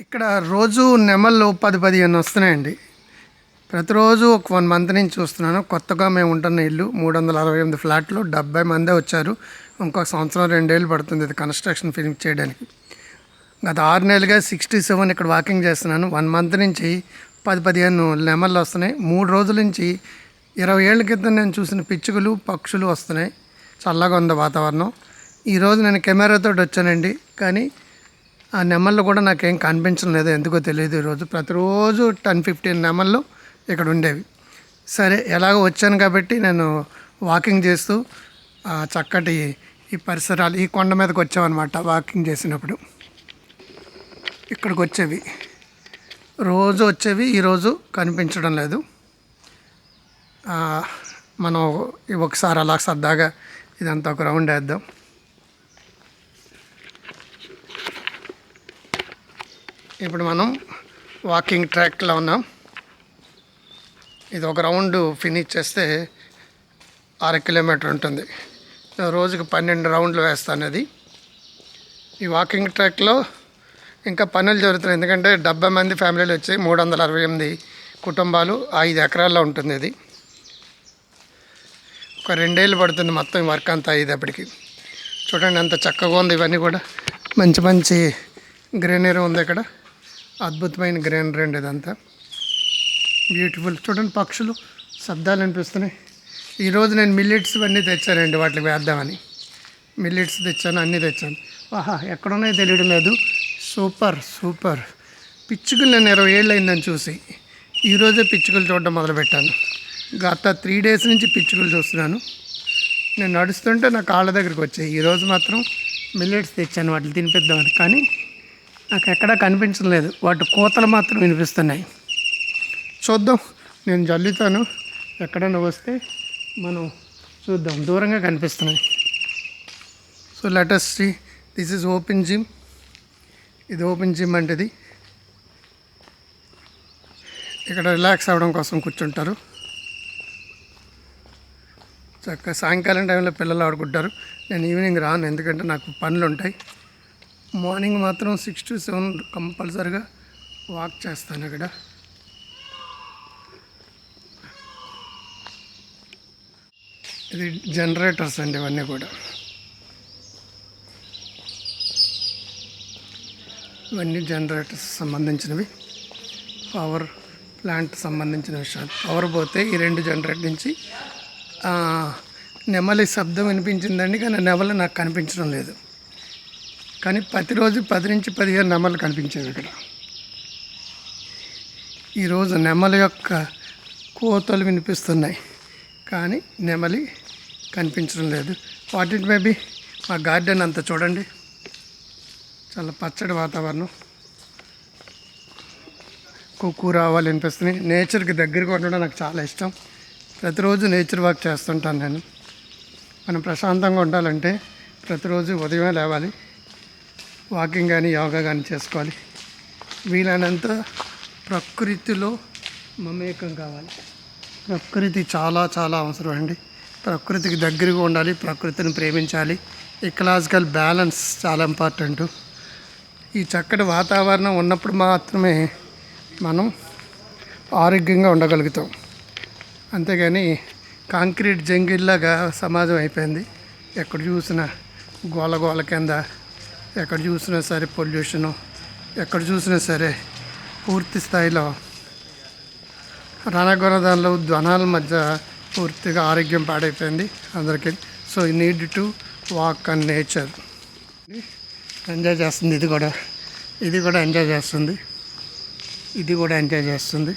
ఇక్కడ రోజు నెమళ్ళు పది పదిహేను వస్తున్నాయండి. ప్రతిరోజు ఒక వన్ మంత్ నుంచి చూస్తున్నాను. కొత్తగా మేము ఉంటున్న ఇల్లు మూడు వందల అరవై ఎనిమిది ఫ్లాట్లు. డెబ్బై మందే వచ్చారు. ఇంకొక సంవత్సరం రెండేళ్ళు పడుతుంది ఇది కన్స్ట్రక్షన్ ఫినిష్ చేయడానికి. గత ఆరు నెలలుగా సిక్స్టీ సెవెన్ ఇక్కడ వాకింగ్ చేస్తున్నాను. వన్ మంత్ నుంచి పది పదిహేను నెమళ్ళు వస్తున్నాయి. మూడు రోజుల నుంచి ఇరవై ఏళ్ళ క్రితం నేను చూసిన పిచ్చుకలు పక్షులు వస్తున్నాయి. చల్లగా ఉంది వాతావరణం. ఈరోజు నేను కెమెరాతో వచ్చానండి. కానీ ఆ నెమళ్ళు కూడా నాకేం కనిపించడం లేదు ఎందుకో తెలియదు ఈరోజు ప్రతిరోజు టెన్ ఫిఫ్టీన్ నెమళ్ళు ఇక్కడ ఉండేవి. సరే ఎలాగో వచ్చాను కాబట్టి నేను వాకింగ్ చేస్తూ చక్కటి ఈ పరిసరాలు ఈ కొండ మీదకి వచ్చామన్నమాట వాకింగ్ చేసినప్పుడు. ఇక్కడికి వచ్చేవి. రోజు వచ్చేవి ఈరోజు కనిపించడం లేదు. మనం ఒకసారి అలా సరదాగా ఇదంతా ఒక రౌండ్ వేద్దాం. ఇప్పుడు మనం వాకింగ్ ట్రాక్లో ఉన్నాం. ఇది ఒక రౌండ్ ఫినిష్ చేస్తే అర కిలోమీటర్ ఉంటుంది. రోజుకు రోజుకి పన్నెండు రౌండ్లు వేస్తాను అది. ఈ వాకింగ్ ట్రాక్లో ఇంకా పనులు జరుగుతున్నాయి. ఎందుకంటే డెబ్బై మంది ఫ్యామిలీలు వచ్చి మూడు వందల అరవై ఎనిమిది కుటుంబాలు ఐదు ఎకరాల్లో ఉంటుంది ఇది ఒక రెండేళ్ళు పడుతుంది మొత్తం వర్క్ అంతా అయ్యేటప్పటికి చూడండి ఎంత చక్కగా ఉంది ఇవన్నీ కూడా. మంచి మంచి గ్రీనరీ ఉంది ఇక్కడ. అద్భుతమైన గ్రీనరీ అండి ఇదంతా. బ్యూటిఫుల్ చూడండి పక్షులు శబ్దాలు అనిపిస్తున్నాయి ఈరోజు నేను మిల్లెట్స్ అన్నీ తెచ్చానండి వాటికి వేద్దామని. మిల్లెట్స్ తెచ్చాను అన్నీ తెచ్చాను. ఆహా ఎక్కడున్నాయో తెలియడం లేదు. సూపర్ సూపర్ పిచ్చుకలు నేను ఇరవై ఏళ్ళు అయిందని చూసి ఈరోజే పిచ్చుకలు చూడడం మొదలుపెట్టాను. గత త్రీ డేస్ నుంచి పిచ్చుకలు చూస్తున్నాను. నేను నడుస్తుంటే నా కాళ్ళ దగ్గరికి వచ్చాయి. ఈరోజు మాత్రం మిల్లెట్స్ తెచ్చాను వాటిని తినిపిద్దామని. కానీ నాకు ఎక్కడా కనిపించడం లేదు. వాటి కోతలు మాత్రం వినిపిస్తున్నాయి. చూద్దాం. నేను జల్లుతాను. ఎక్కడైనా వస్తే మనం చూద్దాం. దూరంగా కనిపిస్తున్నాయి. So let's see this is open gym ఇది ఓపెన్ జిమ్ అంటేది. ఇక్కడ రిలాక్స్ అవ్వడం కోసం కూర్చుంటారు. చక్కగా సాయంకాలం టైంలో పిల్లలు ఆడుకుంటారు. నేను ఈవినింగ్ రాను ఎందుకంటే నాకు పనులు ఉంటాయి మార్నింగ్ మాత్రం సిక్స్ టు సెవెన్ కంపల్సరిగా వాక్ చేస్తాను ఇక్కడ ఇది జనరేటర్స్ అండి ఇవన్నీ కూడా. ఇవన్నీ జనరేటర్స్ సంబంధించినవి. పవర్ ప్లాంట్ సంబంధించిన విషయాలు. పవర్ పోతే ఈ రెండు జనరేటర్ నుంచి నెమలి శబ్దం వినిపించిందండి కానీ నెమలి నాకు కనిపించడం లేదు. కానీ ప్రతిరోజు పది నుంచి పదిహేను నెమలు కనిపించేవి ఇక్కడ. ఈరోజు నెమల యొక్క కోతలు వినిపిస్తున్నాయి కానీ నెమలి కనిపించడం లేదు. వాటి మేబీ మా గార్డెన్ అంతా చూడండి. చాలా పచ్చడి వాతావరణం. కుక్కు రావాలి అనిపిస్తున్నాయి నేచర్కి దగ్గరగా ఉండడం నాకు చాలా ఇష్టం. ప్రతిరోజు నేచర్ వాక్ చేస్తుంటాను నేను. మనం ప్రశాంతంగా ఉండాలంటే ప్రతిరోజు ఉదయమే లేవాలి. వాకింగ్ కానీ యోగా కానీ చేసుకోవాలి. వీలైనంత ప్రకృతిలో మమేకం కావాలి. ప్రకృతి చాలా చాలా అవసరం అండి. ప్రకృతికి దగ్గరగా ఉండాలి ప్రకృతిని ప్రేమించాలి. ఎకలాజికల్ బ్యాలెన్స్ చాలా ఇంపార్టెంట్. ఈ చక్కటి వాతావరణం ఉన్నప్పుడు మాత్రమే మనం ఆరోగ్యంగా ఉండగలుగుతాం. అంతేగాని కాంక్రీట్ జంగిల్లాగా సమాజం అయిపోయింది. ఎక్కడ చూసినా గోల గోల కింద ఎక్కడ చూసినా సరే పొల్యూషను ఎక్కడ చూసినా సరే పూర్తి స్థాయిలో రణగొనదానిలో ధ్వనాల మధ్య పూర్తిగా ఆరోగ్యం పాడైపోయింది అందరికీ. సో ఈ need to walk and nature enjoy చేస్తుంది ఇది కూడా. ఇది కూడా ఎంజాయ్ చేస్తుంది. ఇది కూడా ఎంజాయ్ చేస్తుంది.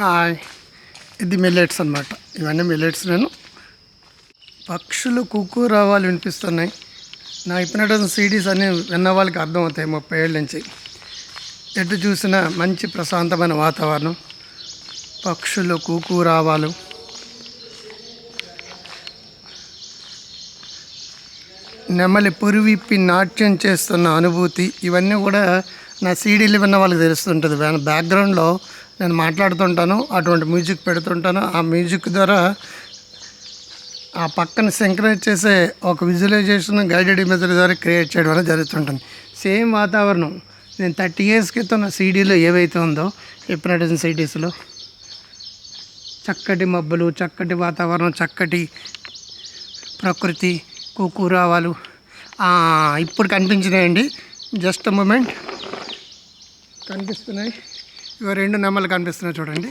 హాయ్. ఇది మిల్లెట్స్ అనమాట ఇవన్నీ మిల్లెట్స్ నేను. పక్షులు కుక్కు రావాలు వినిపిస్తున్నాయి. నా ఇప్పినటువంటి సీడీస్ అన్ని విన్న వాళ్ళకి అర్థమవుతాయి ముప్పై ఏళ్ళ నుంచి. ఎటు చూసినా మంచి ప్రశాంతమైన వాతావరణం. పక్షులు కూకు రావాలు నెమలి పురువిప్పి నాట్యం చేస్తున్న అనుభూతి. ఇవన్నీ కూడా నా సీడీలు విన్న వాళ్ళకి తెలుస్తుంటుంది. బ్యాక్గ్రౌండ్లో నేను మాట్లాడుతుంటాను అటువంటి మ్యూజిక్ పెడుతుంటాను. ఆ మ్యూజిక్ ద్వారా ఆ పక్కన సింక్రైజ్ చేసే ఒక విజువలైజేషన్ గైడెడ్ ఇమేజరీ ద్వారా క్రియేట్ చేయడం అనేది జరుగుతుంటుంది. సేమ్ వాతావరణం. నేను థర్టీ ఇయర్స్ క్రితం నా సీడీలో ఏవైతే ఉందో హిప్నటిజం సిటీస్లో చక్కటి మబ్బులు చక్కటి వాతావరణం చక్కటి ప్రకృతి కూకురావాలు ఇప్పుడు కనిపించినాయండి. Just moment. కనిపిస్తున్నాయి. ఇవి రెండు నెమ్మలు కనిపిస్తున్నాయి చూడండి.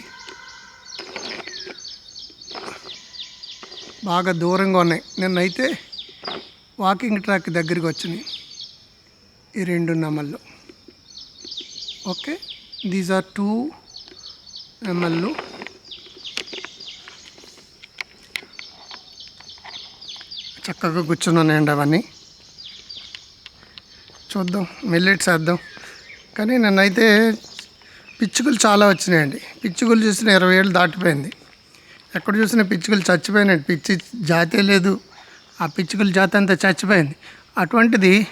బాగా దూరంగా ఉన్నాయి. నిన్నైతే వాకింగ్ ట్రాక్ దగ్గరికి వచ్చినాయి ఈ రెండు నెమళ్ళు. ఓకే దీస్ ఆర్ టూ నెమళ్ళు. చక్కగా కూర్చుని ఉన్నాయండి అవన్నీ. చూద్దాం మిల్లెట్స్ వేద్దాం కానీ నన్నైతే పిచ్చుకలు చాలా వచ్చినాయండి. పిచ్చుకలు చూసిన ఇరవై ఏళ్ళు దాటిపోయింది. ఎక్కడ చూసినా పిచ్చుకలు చచ్చిపోయినాయి. పిచ్చి జాతే లేదు. ఆ పిచ్చుకల జాతి అంతా చచ్చిపోయింది. అటువంటిది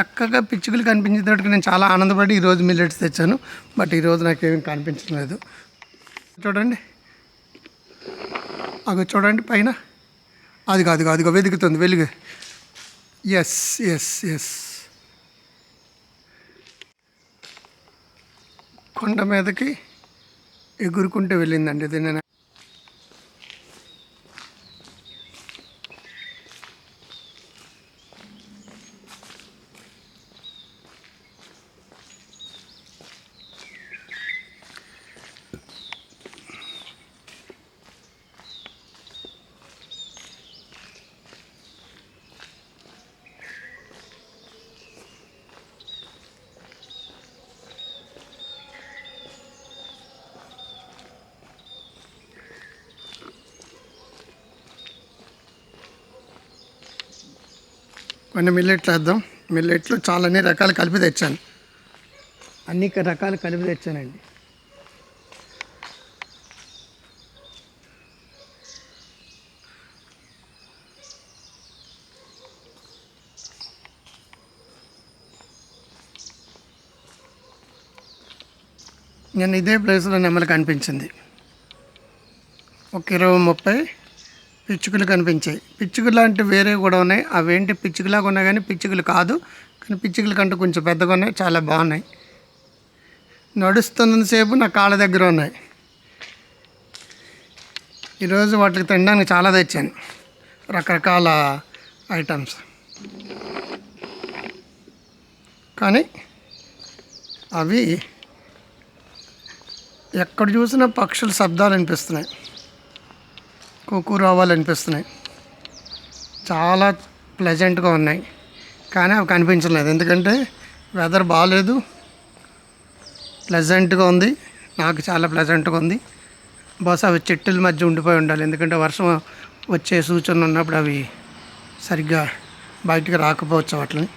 చక్కగా పిచ్చుకలు కనిపించేటట్టుగా నేను చాలా ఆనందపడి ఈరోజు మిల్లెట్స్ తెచ్చాను. బట్ ఈరోజు నాకేమీ కనిపించడం లేదు. చూడండి. అగో చూడండి పైన. అది కాదు అదిగో వెతుకుతుంది. వెలుగు. ఎస్ ఎస్ ఎస్ కొండ మీదకి ఎగురుకుంటూ వెళ్ళిందండి ఇది నేను కొన్ని మిల్లెట్లు వేద్దాం. మిల్లెట్లు చాలా అన్ని రకాలు కలిపి తెచ్చాను. అన్ని రకాలు కలిపి తెచ్చానండి. నేను ఇదే ప్లేస్లో నెమ్మలు కనిపించింది. ఒక ఇరవై ముప్పై పిచ్చుకలు కనిపించాయి. పిచ్చుకలు లాంటి వేరే కూడా ఉన్నాయి. అవేంటి పిచ్చుకలాగా ఉన్నాయి కానీ పిచ్చుకలు కాదు. కానీ పిచ్చుకల కంటే కొంచెం పెద్దగా ఉన్నాయి. చాలా బాగున్నాయి. నడుస్తున్నంతసేపు నా కాళ్ళ దగ్గర ఉన్నాయి. ఈరోజు వాటికి తినడానికి చాలా తెచ్చాను. రకరకాల ఐటమ్స్. కానీ అవి ఎక్కడ చూసినా పక్షుల శబ్దాలు అనిపిస్తున్నాయి కుక్కు రావాలనిపిస్తున్నాయి. చాలా ప్లెజెంట్గా ఉన్నాయి. కానీ అవి కనిపించలేదు. ఎందుకంటే వెదర్ బాగాలేదు ప్లెజెంట్గా ఉంది. నాకు చాలా ప్లెజెంట్గా ఉంది. బహుశా అవి చెట్టుల మధ్య ఉండిపోయి ఉండాలి. ఎందుకంటే వర్షం వచ్చే సూచన ఉన్నప్పుడు అవి సరిగ్గా బయటికి రాకపోవచ్చు వాటిని.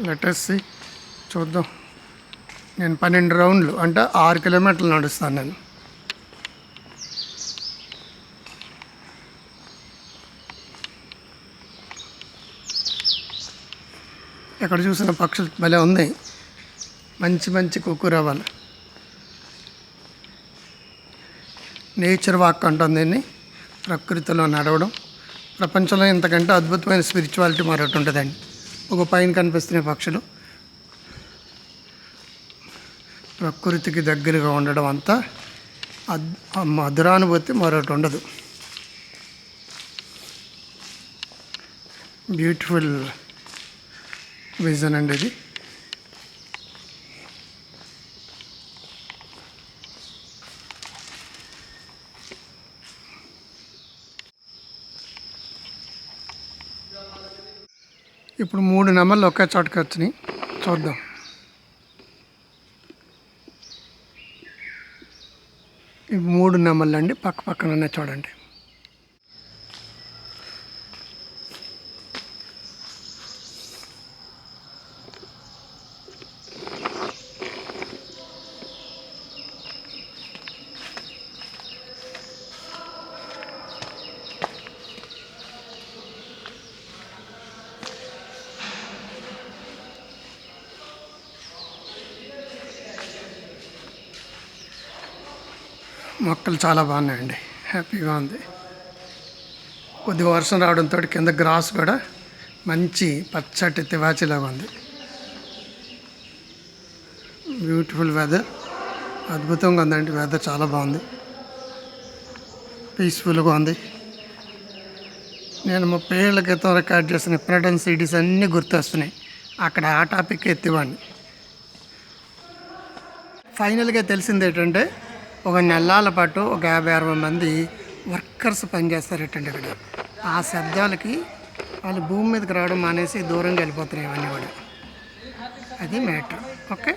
లెటర్సి చూద్దాం. నేను పన్నెండు రౌండ్లు అంటే ఆరు కిలోమీటర్లు నడుస్తాను నేను. ఎక్కడ చూసిన పక్షులు భలే ఉన్నాయి. మంచి మంచి కుక్కురవ్వాలి నేచర్ వాక్ అంటాం దీన్ని. ప్రకృతిలో నడవడం. ప్రపంచంలో ఇంతకంటే అద్భుతమైన స్పిరిచువాలిటీ మరొకటి ఉంటుందండి. ఒక పైన కనిపిస్తున్న పక్షులు. ప్రకృతికి దగ్గరగా ఉండడం అంతా అద్ మధురానుభూతి మరొకటి ఉండదు. బ్యూటిఫుల్ విజన్ అండి ఇది ఇప్పుడు మూడు నెంబర్లు ఒకే చోటకి వచ్చినాయి. చూద్దాం. ఇవి మూడు నెంబర్లు అండి పక్క పక్కన ఉన్నాయి చూడండి. మొక్కలు చాలా బాగున్నాయండి. హ్యాపీగా ఉంది. కొద్దిగా వర్షం రావడంతో కింద గ్రాస్ కూడా మంచి పచ్చటి తివాచిలాగా ఉంది. Beautiful weather. అద్భుతంగా ఉందండి. వెదర్ చాలా బాగుంది. పీస్ఫుల్గా ఉంది. నేను ముప్పై ఏళ్ళ క్రితం రికార్డ్ చేసిన ప్రెడన్ సిటీస్ అన్నీ గుర్తొస్తున్నాయి. అక్కడ ఆ టాపిక్ ఎత్తివాడిని. ఫైనల్గా తెలిసింది ఏంటంటే ఒక నెలల పాటు ఒక యాభై అరవై మంది వర్కర్స్ పనిచేస్తారటండి ఇక్కడ ఆ శబ్దాలకి వాళ్ళు భూమి మీదకి రావడం మానేసి దూరంగా వెళ్ళిపోతున్నాయి ఇవన్నీ కూడా. అది మ్యాటర్. ఓకే?